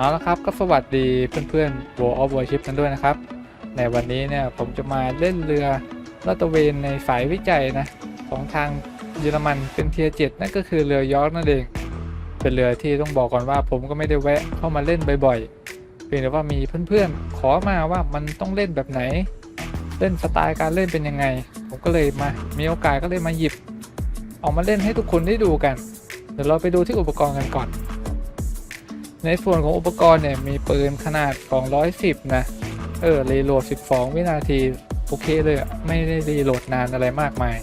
เอาละครับก็สวัสดีเพื่อนๆ World of Warship กันด้วยนะครับ ในวันนี้เนี่ยผมจะมาเล่นเรือลาตะเวนในสายวิจัยนะ ของทางเยอรมันเป็นเทียร์เจ็นั่นก็คือเรือยอร์กนั่นเอง เป็นเรือที่ต้องบอกก่อนว่าผมก็ไม่ได้แวะเข้ามาเล่นบ่อยๆ เพียงแต่ว่ามีเพื่อนๆ ขอมาว่ามันต้องเล่นแบบไหน เล่นสไตล์การเล่นเป็นยังไง ผมก็เลยมา มีโอกาสก็เลยมาหยิบ ออกมาเล่นให้ทุกคนได้ดูกัน เดี๋ยวเราไปดูที่อุปกรณ์กันก่อน ในส่วนของอุปกรณ์เนี่ยมีปืนขนาด 210 นะ เออ รีโหลด 12 วินาที โอเคเลยอะไม่ได้รีโหลดนานอะไรมากมาย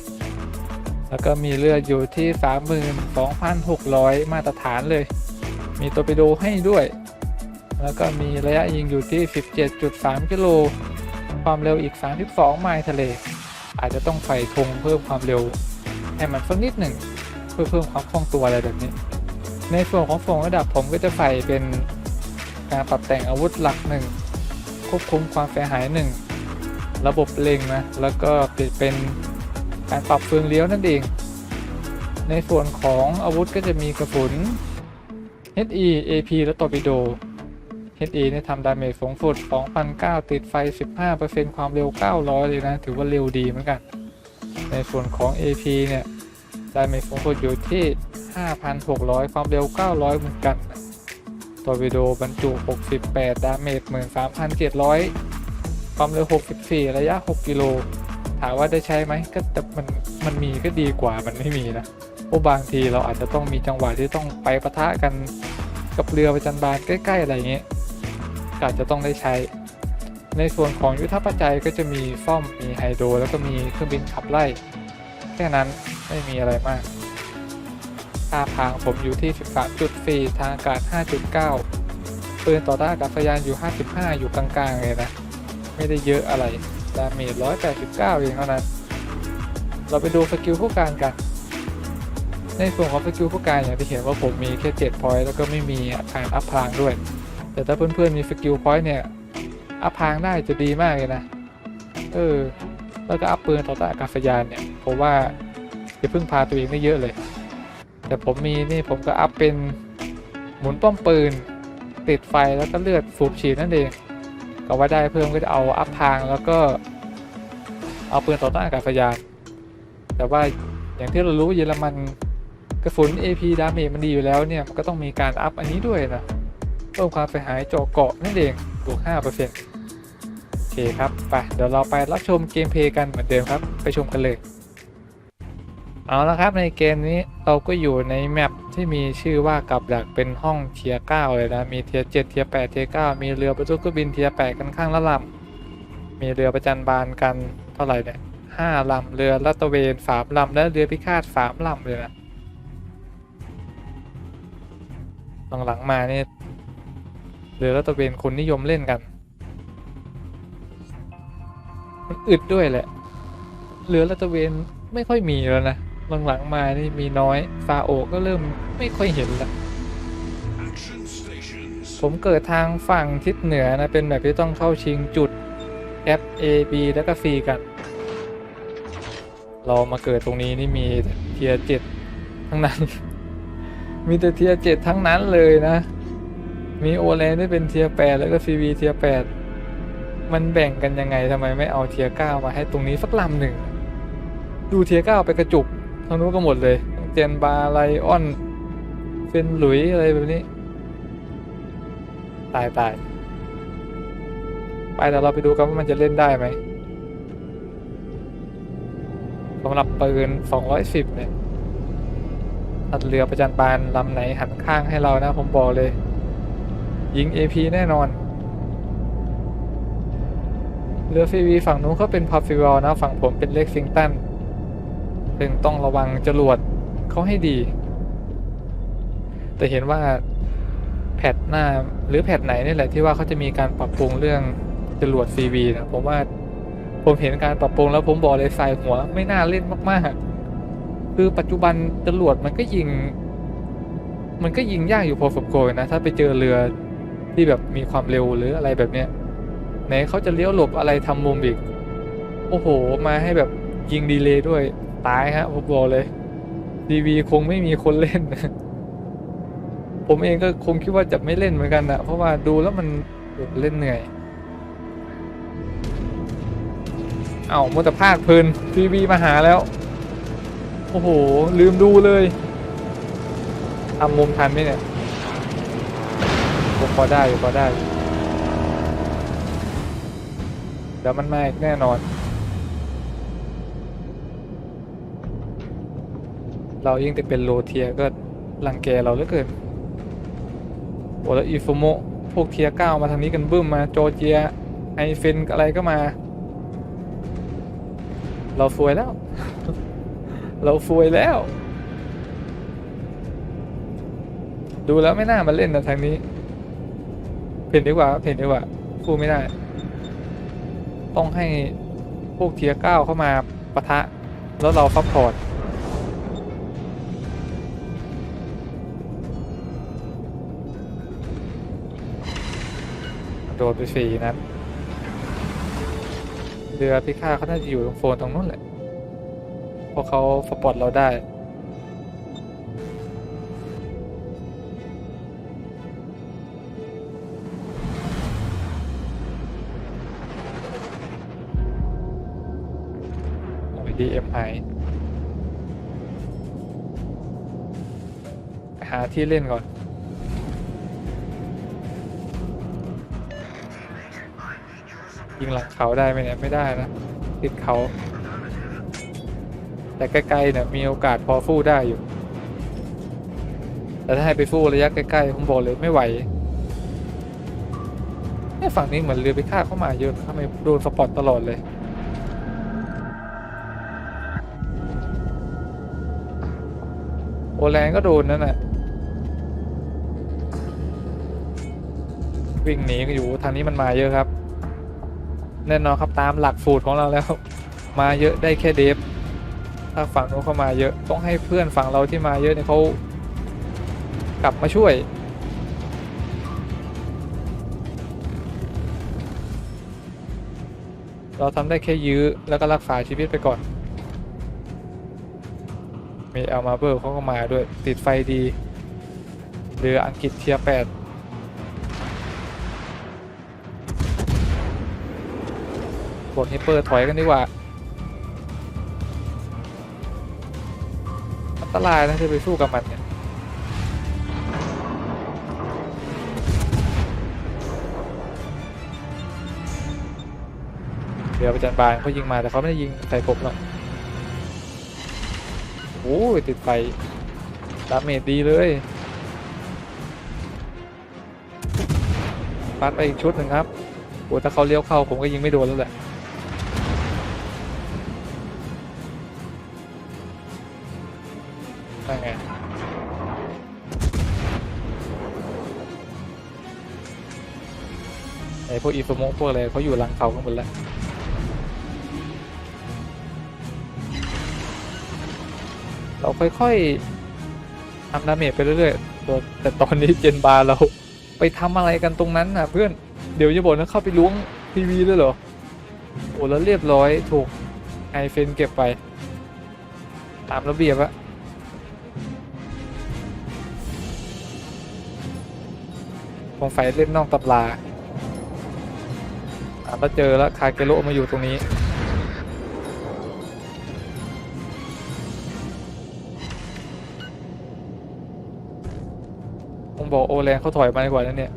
แล้วก็มีเลือดอยู่ที่ 32,600 มาตรฐานเลย มีตัวไปดูให้ด้วย แล้วก็มีระยะยิงอยู่ที่ 17.3 กิโล ความเร็วอีก 32 ไมล์ทะเล อาจจะต้องใส่ธงเพิ่มความเร็ว ให้มันสักนิดหนึ่งเพื่อเพิ่มความคล่องตัวอะไรแบบนี้ ในส่วนของส่งระดับผมก็จะใส่เป็นการปรับแต่งอาวุธหลักหนึ่งควบคุมความเสียหายหนึ่งระบบเล็งนะแล้วก็เป็นการปรับเฟืองเลี้ยวนั่นเอง ในส่วนของอาวุธก็จะมีกระสุน HE AP และตอร์ปิโด HE เนี่ยทำดาเมจสูงสุด2,009ติดไฟ 15%ความเร็ว 900 เลยนะ ถือว่าเร็วดีเหมือนกัน ในส่วนของ AP เนี่ย ดาเมจสูงสุดอยู่ที่ 5,600 ความเร็ว 900 เหมือนกันตอร์ปิโดบรรจุ 68 ดาเมจ 13,700 ความเร็ว 64 ระยะ 6 กิโล ถามว่าได้ใช้ไหมก็แต่มันมันมีก็ดีกว่ามันไม่มีนะเพราะบางทีเราอาจจะต้องมีจังหวะที่ต้องไปปะทะกันกับเรือประจันบานใกล้ ๆ อะไรอย่างเงี้ยก็อาจจะต้องได้ใช้ ในส่วนของยุทธปัจจัยก็จะมีซ่อมมีไฮโดรแล้วก็มีเครื่องบินขับไล่ แค่นั้นไม่มีอะไรมาก ค่าพางผมอยู่ที่ 13.4 ทางอากาศ 5.9 ปืนต่อต้านอากาศยานอยู่ 55 อยู่กลางๆ เลยนะ ไม่ได้เยอะอะไร ดาเมจ 189 เองเท่านั้น เราไปดูสกิลผู้การกัน ในส่วนของสกิลผู้การอย่างที่เห็นว่าผมมีแค่7พอยต์แล้วก็ไม่มีการอัพพางด้วย แต่ถ้าเพื่อนๆมีสกิลพอยต์เนี่ย อัพพางได้จะดีมากเลยนะ เออ แล้วก็อัพปืนต่อต้านอากาศยานเนี่ย ผมว่าจะพึ่งพาตัวเองได้เยอะเลย แต่ผมมีนี่ผมก็อัพเป็นหมุนป้อมปืน ติดไฟแล้วก็เลือดสูบฉีดนั่นเองก็ว่าได้เพิ่มก็จะเอาอัพทางแล้วก็เอาปืนต่อต้านอากาศยาน แต่ว่าอย่างที่เรารู้เยอรมันกระสุน AP ดาเมจมันดีอยู่แล้วเนี่ยมันก็ต้องมีการอัพอันนี้ด้วยนะเพิ่มความเสียหายจาะเกาะนั่นเองบวก5%โอเคครับไปเดี๋ยวเราไปรับชมเกมเพลย์กันเหมือนเดิมครับ ไปชมกันเลย เอาละครับในเกมนี้เราก็อยู่ในแมปที่มีชื่อว่ากับดักเป็นห้องเทียร์9เลยนะ มีเทียร์7เทียร์8เทียร์9มีเรือบรรทุกเครื่องบินเทียร์8กันข้างละลำมีเรือประจันบานกันเท่าไหร่เนี่ยห้าลำเรือลาดตเวนสามลำและเรือพิฆาตสามลำเลยนะหลังๆมาเนี่ยเรือลาดตเวนคนนิยมเล่นกันมันอึดด้วยแหละเรือลาดตเวนไม่ค่อยมีแล้วนะ หลังๆมานี่มีน้อยฟาโอก็เริ่มไม่ค่อยเห็นละผมเกิดทางฝั่งทิศเหนือนะเป็นแบบที่ต้องเข้าชิงจุด F A B แล้วก็ C กัน เรามาเกิดตรงนี้นี่มีเทียเจ็ดทั้งนั้น มีแต่เทียเจ็ดทั้งนั้นเลยนะ มีโอเลนได้เป็นเทียแปดแล้วก็ CV เทียแปดมันแบ่งกันยังไงทำไมไม่เอาเทียเก้ามาให้ตรงนี้สักลำหนึ่ง ดูเทียเก้าไปกระจุก ทางนู้นก็หมดเลยเจนบาไลออนเฟนหลุยอะไรแบบนี้ ตายตายไปเดี๋ยวเราไปดูกันว่ามันจะเล่นได้ไหมสำหรับปืน 210 เนี่ยตัดเรือประจันบานลำไหนหันข้างให้เรานะผมบอกเลย ยิง AP แน่นอน เรือฟีวีฝั่งนู้นเขาเป็นพาฟิวอลนะ ฝั่งผมเป็นเล็กซิงตัน ซึ่งต้องระวังจรวดเขาให้ดี แต่เห็นว่าแพทหน้าหรือแพทไหนนี่แหละที่ว่าเขาจะมีการปรับปรุงเรื่องจรวด CV นะผมว่าผมเห็นการปรับปรุงแล้วผมบอกเลยใส่หัวไม่น่าเล่นมากๆ คือปัจจุบันจรวดมันก็ยิง มันก็ยิงยากอยู่พอสมควรนะ ถ้าไปเจอเรือที่แบบมีความเร็วหรืออะไรแบบเนี้ยไหนเขาจะเลี้ยวหลบอะไรทำมุมอีก โอ้โห มาให้แบบยิงดีเลย์ด้วย ตายฮะผมบอกเลย CV คงไม่มีคนเล่น ผมเองก็คงคิดว่าจะไม่เล่นเหมือนกันนะเพราะว่าดูแล้วมันเล่นเหนื่อย เอามัวแต่ภาคเพลินทีวีมาหาแล้ว โอ้โห ลืมดูเลยทำมุมทันไหมเนี่ยผมพอได้อยู่พอได้เดี๋ยวมันมาอีกแน่นอน เรายิ่งแต่เป็นโลเทียก็รังแกเราเหลือเกินโอ้แล้วอีฟโมพวกเทียเก้ามาทางนี้กันบึ้มมาโจเจียไอเฟนอะไรก็มา เราซวยแล้ว เราซวยแล้ว ดูแล้วไม่น่ามาเล่นนะทางนี้ เพ่นดีกว่าเพ่นดีกว่าสู้ไม่ได้ ต้องให้พวกเทียเก้าเข้ามาปะทะ แล้วเราซัพพอร์ต โดนไปฟรีนัดเรือพิฆาตเขาน่าจะอยู่ตรงโฟนตรงนู้นแหละเพราะเขาสปอตเราได้ดีเอ็มไอหาที่เล่นก่อน ยิงหลังเขาได้ไหมเนี่ยไม่ได้นะติดเขา แต่ใกล้ๆเนี่ยมีโอกาสพอฟู่ได้อยู่ แต่ถ้าให้ไปฟู่ระยะใกล้ๆผมบอกเลยไม่ไหวเนี่ยฝั่งนี้เหมือนเรือไปฆ่าเข้ามาเยอะทำไมโดนสปอตตลอดเลยโอแรงก็โดนนั่นแหละวิ่งหนีกันอยู่ทางนี้มันมาเยอะครับ แน่นอนครับตามหลักสูตรของเราแล้ว มาเยอะได้แค่เดฟถ้าฝั่งโน้นเข้ามาเยอะต้องให้เพื่อนฝั่งเราที่มาเยอะเนี่ยเขากลับมาช่วยเราทำได้แค่ยื้อแล้วก็รักษาชีวิตไปก่อน มีเอลมาเบอร์เขาก็มาด้วยติดไฟดี เรืออังกฤษเทียร์แปดกดฮิปเปอร์ถอยกันดีกว่า อันตรายนะจะไปสู้กับมันเนี่ยเดี๋ยวประจันบานเขายิงมาแต่เขาไม่ได้ยิงใส่ผมหรอกโอ้ยติดไฟดาเมจดีเลยปัดไปอีกชุดหนึ่งครับโอ้ถ้าเขาเลี้ยวเข้าผมก็ยิงไม่โดนแล้วแหละ พวกอีโฟโมพวกอะไรเขาอยู่หลังเขากันหมดแล้วเราค่อยๆทำดาเมจไปเรื่อยๆแต่ตอนนี้เจนบาร์เราไปทำอะไรกันตรงนั้นน่ะเพื่อนเดี๋ยวจะบอกนะเข้าไปล้วงทีวีด้วยเหรอโอ้แล้วเรียบร้อยถูกไอเฟนเก็บไป ตามระเบียบอะคงไฟเล่นนอกตำรา ก็เจอแล้วคาเกโรมาอยู่ตรงนี้ผมบอกโอแรงเขาถอยมาดีกว่านั่นเนี่ย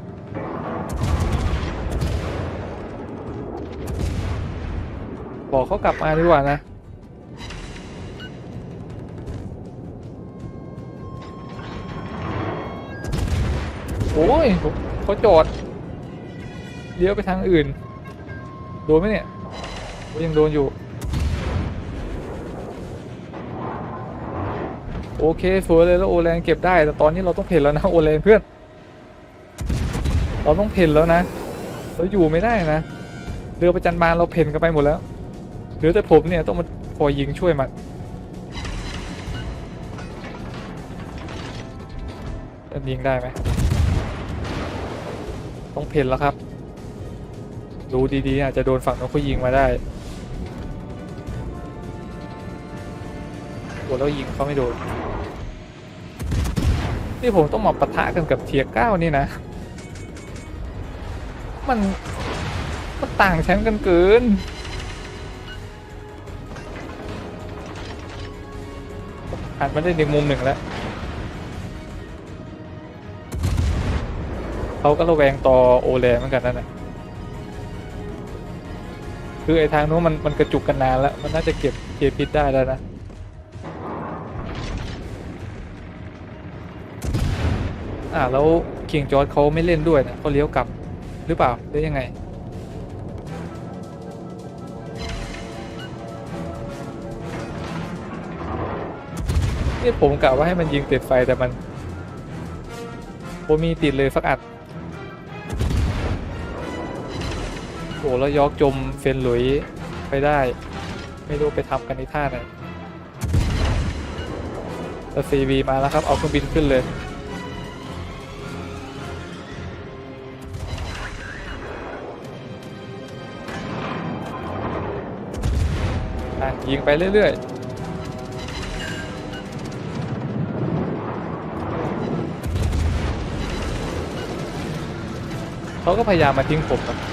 บอกเขากลับมาดีกว่านะโอ้ยเขาจอดเลี้ยวไปทางอื่น โดนไหมเนี่ยยังโดนอยู่ โอเคสวยเลยแล้วโอแลนเก็บได้ แต่ตอนนี้เราต้องเพ่นแล้วนะโอแลนเพื่อน เราต้องเพ่นแล้วนะ เราอยู่ไม่ได้นะ เรือประจันบานเราเพ่นกันไปหมดแล้วเหลือแต่ผมเนี่ยต้องมาคอยยิงช่วยมันยิงได้ไหมต้องเพนแล้วครับ ดูดีๆอาจจะโดนฝั่งนู้นเขายิงมาได้โอ้แล้วยิงเขาไม่โดนนี่ผมต้องมาปะทะกันกับเทียร์เก้านี่นะ มัน มันต่างชั้นกันเกินหันมาได้ในมุมหนึ่งแล้วเขาก็ระแวงต่อโอแลเหมือนกันนั่นแหละ คือไอ้ทางนู้นมันมันกระจุกกันนานแล้ว มันน่าจะเก็บเก็บพิษได้แล้วนะอ่าแล้วเคิงจอร์ดเขาไม่เล่นด้วยนะเขาเลี้ยวกลับหรือเปล่าหรือยังไง นี่ผมกะว่าให้มันยิงติดไฟแต่มันผมมีติดเลยสักอัด โอ้แล้วยอกจมเฟนหลุยไปได้ ไม่รู้ไปทำกันในท่าไหนแต่ซีวีมาแล้วครับ เอาเครื่องบินขึ้นเลยยิงไปเรื่อยๆเขาก็พยายามมาทิ้งผมนะ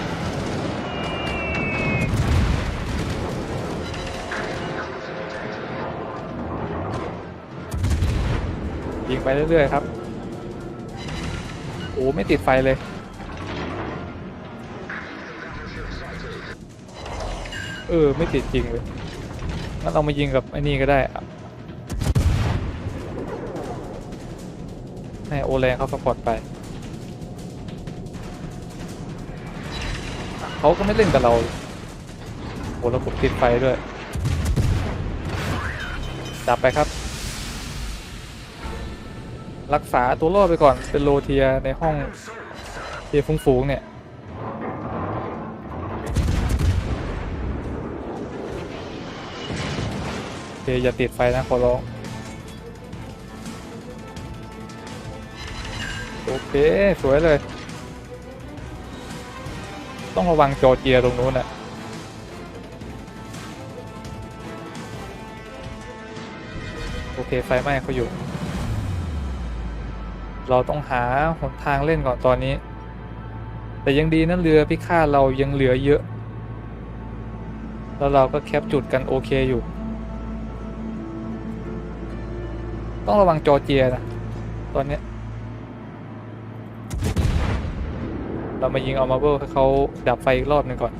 ไปเรื่อยๆครับ โอ้ไม่ติดไฟเลย เออ ไม่ติดจริงเลยงั้นเรามายิงกับไอ้นี่ก็ได้ให้โอแรงเขาสปอร์ตไป เขาก็ไม่เล่นกับเรา โอ้แล้วผมติดไฟด้วย ดับไปครับ รักษาตัวรอดไปก่อนเป็นโลเทียในห้องเทียฟุ้งๆเนี่ยโอเคอย่าติดไฟนะขอร้องโอเค สวยเลย ต้องระวังจอเจียตรงนู้นอะโอเค ไฟไหม้เขาอยู่ เราต้องหาหนทางเล่นก่อนตอนนี้ แต่ยังดีนะเรือพิฆาตเรายังเหลือเยอะ แล้วเราก็แคปจุดกันโอเคอยู่ ต้องระวังจอเจียนะตอนนี้เรามายิงเอามาเบิลให้เขาดับไฟอีกรอบหนึ่งก่อน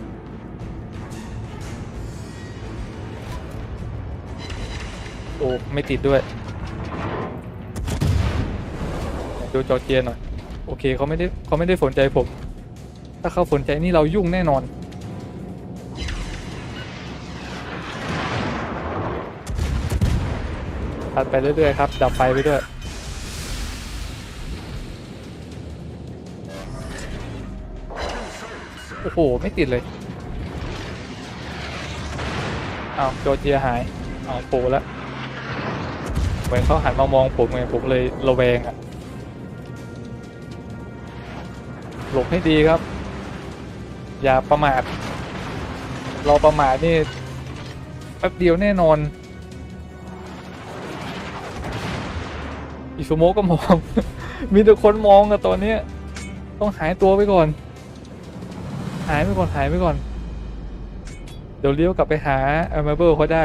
โอ้ ไม่ติดด้วย ดูจอเจียหน่อยโอเคเขาไม่ได้เขาไม่ได้สนใจผม ถ้าเขาสนใจนี่เรายุ่งแน่นอน ตัดไปเรื่อยๆครับ ดับไฟไปด้วย โอ้โห ไม่ติดเลยอ้าวโจเจียหายอ้าวโผล่แล้วเหมือนเขาหันมามองผมไงผมเลยระแวงอะ หลบให้ดีครับ อย่าประมาทเราประมาทนี่แป๊บเดียวแน่นอนอิซูโมก็มอง มีแต่คนมองอะตอนนี้ต้องหายตัวไปก่อน หายไปก่อนหายไปก่อน เดี๋ยวเลี้ยวกลับไปหาอ m มเบิลเขาได้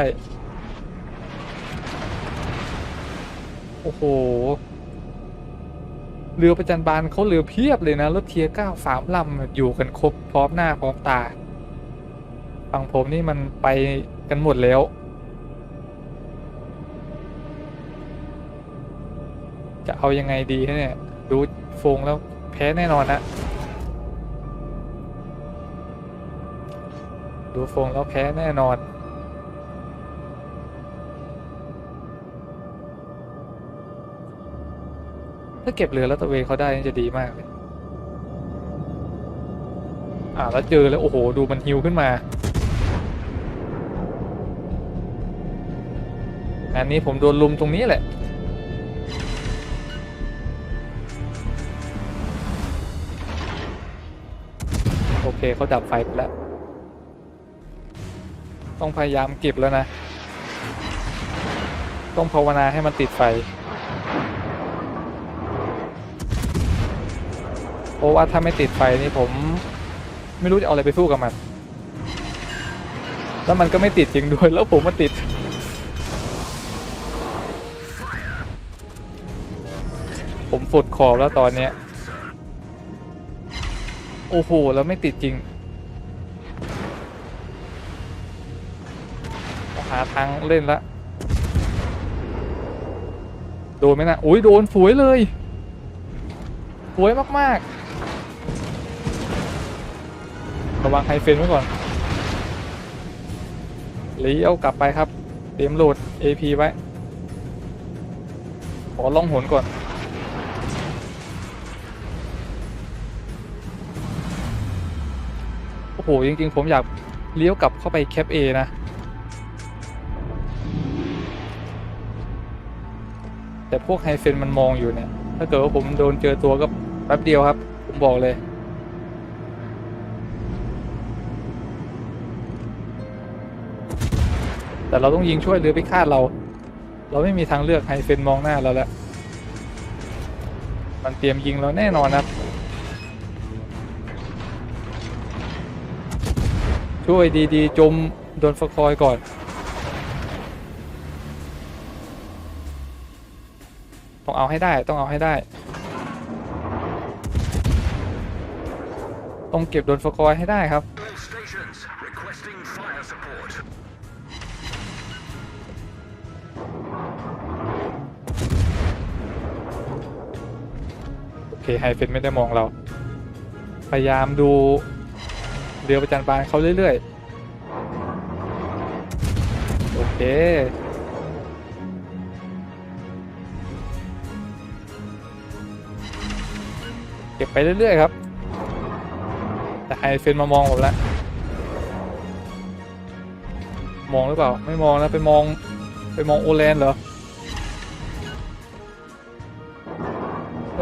โอ้โห เรือประจันบานเขาเรือเพียบเลยนะรถเทียร์เก้าสามลำอยู่กันครบพร้อมหน้าพร้อมตาฝั่งผมนี่มันไปกันหมดแล้ว จะเอายังไงดีเนี่ยดูฟงแล้วแพ้แน่นอนนะดูฟงแล้วแพ้แน่นอน ถ้าเก็บเรือแล้วตะเวนเขาได้นี่จะดีมากเลย อ่าแล้วเจอแล้วโอ้โหดูมันฮิวขึ้นมางานนี้ผมโดนลุมตรงนี้แหละ โอเคเขาดับไฟไปแล้ว ต้องพยายามเก็บแล้วนะ ต้องภาวนาให้มันติดไฟ ราะว่าถ้าไม่ติดไฟนี่ผม ไม่รู้จะเอาอะไรไปสู้กับมัน แล้วมันก็ไม่ติดจริงด้วย แล้วผมมาติด ผมฝุดขอบแล้วตอนเนี้ย โอ้โห แล้วไม่ติดจริงต้องหาทางเล่นละ โดนไหมนะอุ้ยโดนสวยเลยสวยมาก ๆ ระวังไฮเฟนไว้ก่อนเลี้ยวกลับไปครับ เตรียมโหลด AP ไว้ ขอล่องหนก่อนโอ้โห จริง ๆ ผมอยากเลี้ยวกลับเข้าไปแคป A นะแต่พวกไฮเฟนมันมองอยู่เนี่ย ถ้าเกิดว่าผมโดนเจอตัวก็แป๊บเดียวครับ ผมบอกเลย แต่เราต้องยิงช่วยเรือพิฆาตเรา เราไม่มีทางเลือกไฮเฟนมองหน้าเราแล้ว มันเตรียมยิงเราแน่นอนครับ ช่วยดีๆ จมโดนฟคอยก่อนต้องเอาให้ได้ต้องเอาให้ได้ ต้องเก็บโดนฟคอยให้ได้ครับ ไฮเฟนไม่ได้มองเรา พยายามดูเรือประจันบานเขาเรื่อยๆ โอเค เก็บไปเรื่อยๆครับ แต่ไฮเฟนมามองผมแล้ว มองหรือเปล่า ไม่มองแล้วไปมอง ไปมองโอแลนเหรอ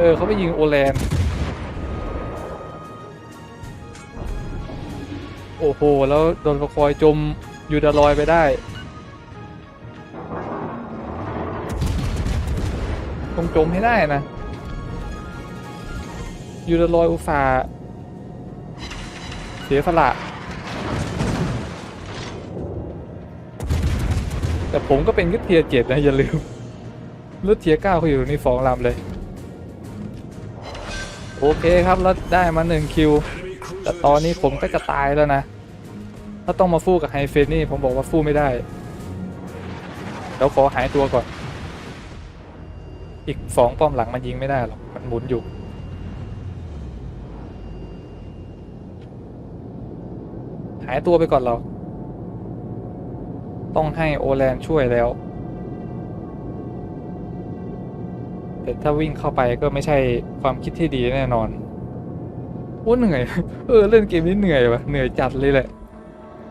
ออเขาไปยิงโอแลนโอ้โห แล้วโดนประคอยจมยูดาลอยไปได้ต้องจมให้ได้นะยูดาลอยอุตส่าห์เสียสละ แต่ผมก็เป็นแค่เทียเจ็ดนะ อย่าลืมเลือดเทียเก้าเขาอยู่ในฟองลำเลย โอเคครับแล้วได้มาหนึ่งคิว แต่ตอนนี้ผมก็จะตายแล้วนะ ถ้าต้องมาฟู่กับไฮเฟนนี่ผมบอกว่าฟู่ไม่ได้เดี๋ยวขอหายตัวก่อน อีกสองป้อมหลังมันยิงไม่ได้หรอก มันหมุนอยู่หายตัวไปก่อนเรา ต้องให้โอแลนช่วยแล้ว แต่ถ้าวิ่งเข้าไปก็ไม่ใช่ความคิดที่ดีแน่นอนโอ้เหนื่อย เออเล่นเกมนี้เหนื่อยวะเหนื่อยจัดเลยแหละ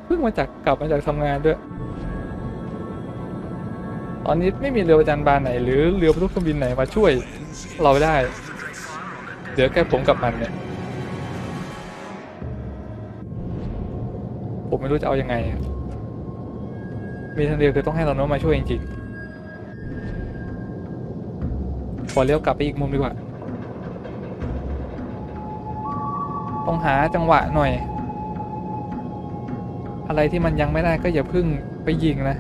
เพิ่งมาจากกลับมาจากทำงานด้วย ตอนนี้ไม่มีเรือประจันบานไหน หรือเรือบรรทุกเครื่องบินไหนมาช่วย เราได้ เดี๋ยวแค่ผมกับมันเนี่ย ผมไม่รู้จะเอายังไง มีทางเดียวคือต้องให้เราโน้มมาช่วยจริงๆ ขอเลี้ยวกลับไปอีกมุมดีกว่า ต้องหาจังหวะหน่อย อะไรที่มันยังไม่ได้ก็อย่าเพึ่งไปยิงนะ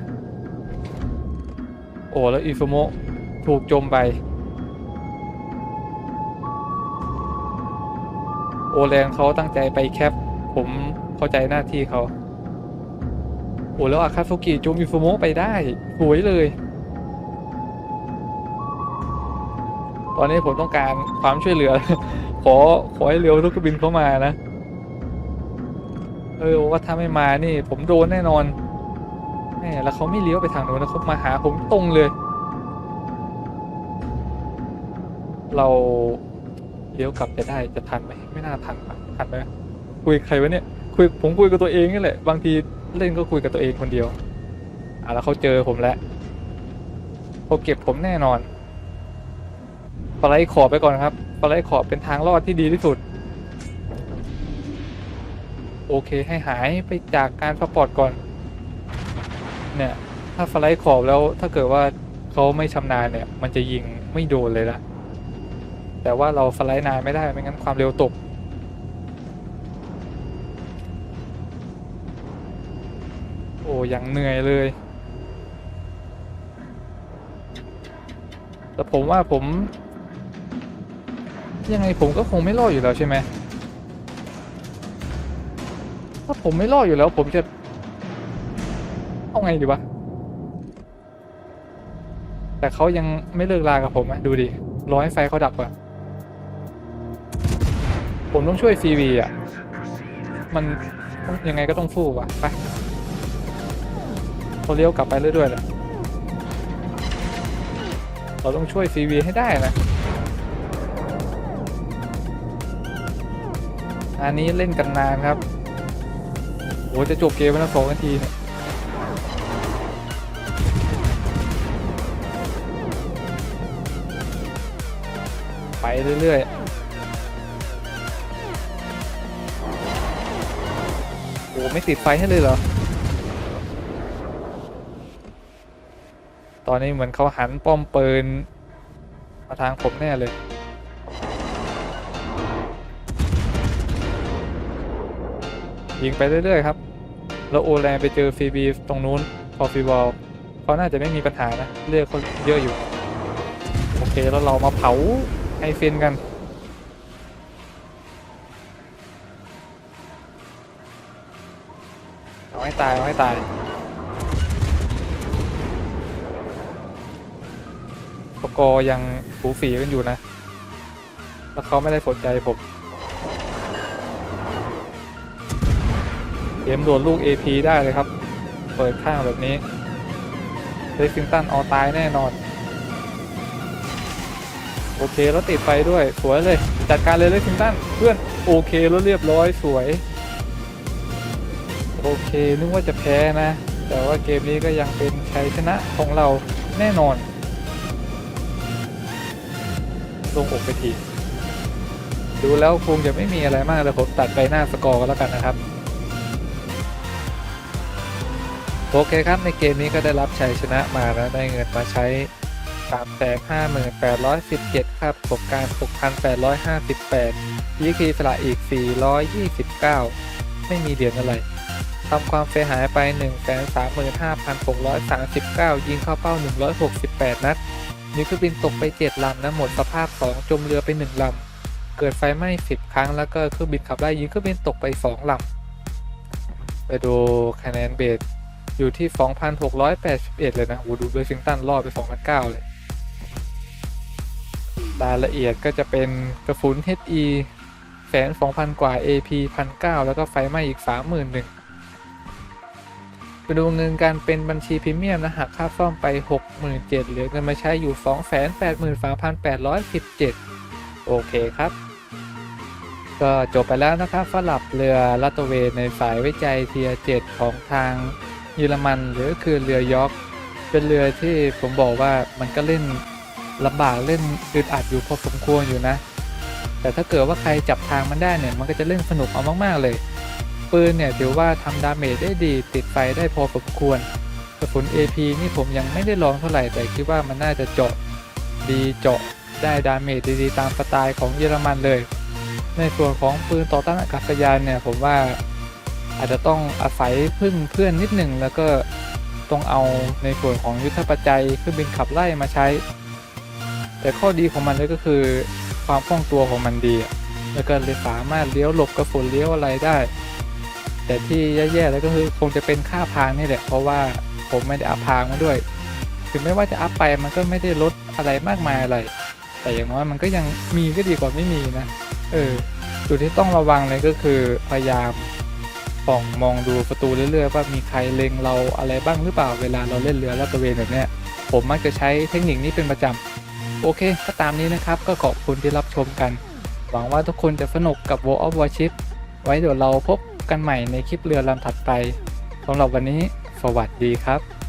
โอ้แล้วอิฟโมถูกโจมไป โอแลนเขาตั้งใจไปแคป ผมเข้าใจหน้าที่เขา โอ้แล้วอาคาโซกิจมอิฟโมไปได้ สวยเลย อนนี้ผมต้องการความช่วยเหลือ ขอขอให้เรือลูกบินเข้ามานะ เออว่าถ้าไม่มานี่ ผมโดนแน่นอนแหมแล้วเขาไม่เลี้ยวไปทางโน้นนะเขามาหาผมตรงเลย เราเลี้ยวกลับจะได้จะทันไหมไม่น่าทันทันไหมคุยกับใครวะเนี่ยคุยผมคุยกับตัวเองนี่แหละ บางทีเล่นก็คุยกับตัวเองคนเดียวอะแล้วเขาเจอผมแล้วเขาเก็บผมแน่นอน ปลายขอบไปก่อนครับปลายขอบเป็นทางรอดที่ดีที่สุด โอเคให้หายไปจากการสปอร์ตก่อน เนี่ย ถ้าฟลายขอบแล้วถ้าเกิดว่าเขาไม่ชำนาญเนี่ย มันจะยิงไม่โดนเลยละแต่ว่าเราสไลด์นานไม่ได้ไม่งั้นความเร็วตกโอ้ยังเหนื่อยเลย แต่ผมว่าผม ยังไงผมก็คงไม่รอดอยู่แล้วใช่ไหมถ้าผมไม่รอดอยู่แล้ว ผมจะเอาไงดีวะแต่เขายังไม่เลิกลากับผมอะดูดิรอให้ไฟเขาดับก่อนผมต้องช่วยซีวีอะมันยังไงก็ต้องฟู่ว่ะไปเขาเลี้ยวกลับไปเรื่อยๆแหละเราต้องช่วยซีวีให้ได้นะ อันนี้เล่นกันนานครับโหจะจบเกมไปแล้วสองนาทีเนี่ยไปเรื่อยๆ โอ้ไม่ติดไฟให้เลยเหรอ ตอนนี้เหมือนเขาหันป้อมปืนมาทางผมแน่เลย ยิงไปเรื่อยๆครับแล้วโอแลนไปเจอฟีบีตรงนู้นพอฟีบอลเขาน่าจะไม่มีปัญหานะเลือกเขาเยอะอยู่ โอเคแล้วเรามาเผาไอเฟนกันเอาให้ตายเอาให้ตายปกอยังผูฝีกันอยู่นะ แล้วเขาไม่ได้สนใจผม เกมโดนลูก AP ได้เลยครับ เปิดข้างแบบนี้เลซิงตันเอาตายแน่นอน โอเคแล้วติดไฟด้วย สวยเลย จัดการเลยเลซิงตันเพื่อนโอเคแล้วเรียบร้อยสวย โอเคนึกว่าจะแพ้นะ แต่ว่าเกมนี้ก็ยังเป็นชัยชนะของเราแน่นอนลงอกไปทีดูแล้วคงจะไม่มีอะไรมากเลยผมตัดไปหน้าสกอร์กันแล้วกันนะครับ โอเคครับในเกมนี้ก็ได้รับชัยชนะมาแล้วได้เงินมาใช้3 5 8 1 7 ครับประสบการ 6,858ยีคีสละอีก 429 ไม่มีเหรียญอะไรทำความเสียหายไป 135,639 ยิงเข้าเป้า 168 นัดมีเครื่องบินตกไป 7 ลำนะหมดสภาพ 2 จมเรือไป 1 ลำ เกิดไฟไหม้ 10 ครั้งแล้วก็เครื่องบินขับไล่ยิงเครื่องบินตกไป 2 ลำ ไปดูคะแนนเบส อยู่ที่ 2,681 เลยนะโอ้ดูเบอร์ชิงตันรอดไป 2,009 เลย รายละเอียดก็จะเป็นกระสุน HE แสน2,000 กว่า AP 1,900แล้วก็ไฟไหม้อีก 31,000ไปดูเงินการเป็นบัญชีพรีเมียมนะหักค่าซ่อมไป 67,000เหลือเงินมาใช้อยู่ 283,817 โอเคครับ ก็จบไปแล้วนะครับสำหรับเรือลาดตเวนในสายวิจัยเทียเจ็ดของทาง เยอรมันหรือคือเรือยอร์กเป็นเรือที่ผมบอกว่ามันก็เล่นลำบากเล่นอึดอัดอยู่พอสมควรอยู่นะ แต่ถ้าเกิดว่าใครจับทางมันได้เนี่ยมันก็จะเล่นสนุกเอามากๆเลย ปืนเนี่ยถือว่าทำดาเมจได้ดีติดไฟได้พอสมควรกระสุน AP นี่ผมยังไม่ได้ลองเท่าไหร่แต่คิดว่ามันน่าจะเจาะดีเจาะได้ดาเมจดีๆตามสไตล์ของเยอรมันเลย ในส่วนของปืนต่อต้านอากาศยานเนี่ยผมว่า อาจจะต้องอาศัยพึ่งเพื่อนนิดหนึ่งแล้วก็ต้องเอาในส่วนของยุทธปัจจัยเครื่องบินขับไล่มาใช้ แต่ข้อดีของมันเลยก็คือความคล่องตัวของมันดีอะแล้วก็เลยสามารถเลี้ยวหลบกระสุนเลี้ยวอะไรได้ แต่ที่แย่ๆแล้วก็คือคงจะเป็นค่าพางนี่แหละ เพราะว่าผมไม่ได้อัพพางมาด้วย ถึงไม่ว่าจะอัพไปมันก็ไม่ได้ลดอะไรมากมายอะไร แต่อย่างน้อยมันก็ยังมีก็ดีกว่าไม่มีนะ เออจุดที่ต้องระวังเลยก็คือพยายาม ส่องมองดูประตูเรื่อยๆว่ามีใครเล็งเราอะไรบ้างหรือเปล่าเวลาเราเล่นเรือลาดตระเวนแบบนี้ผมมักจะใช้เทคนิคนี้เป็นประจำโอเคก็ตามนี้นะครับ ก็ขอบคุณที่รับชมกัน หวังว่าทุกคนจะสนุกกับ World of Warship ไว้เดี๋ยวเราพบกันใหม่ในคลิปเรือลำถัดไปสำหรับวันนี้ สวัสดีครับ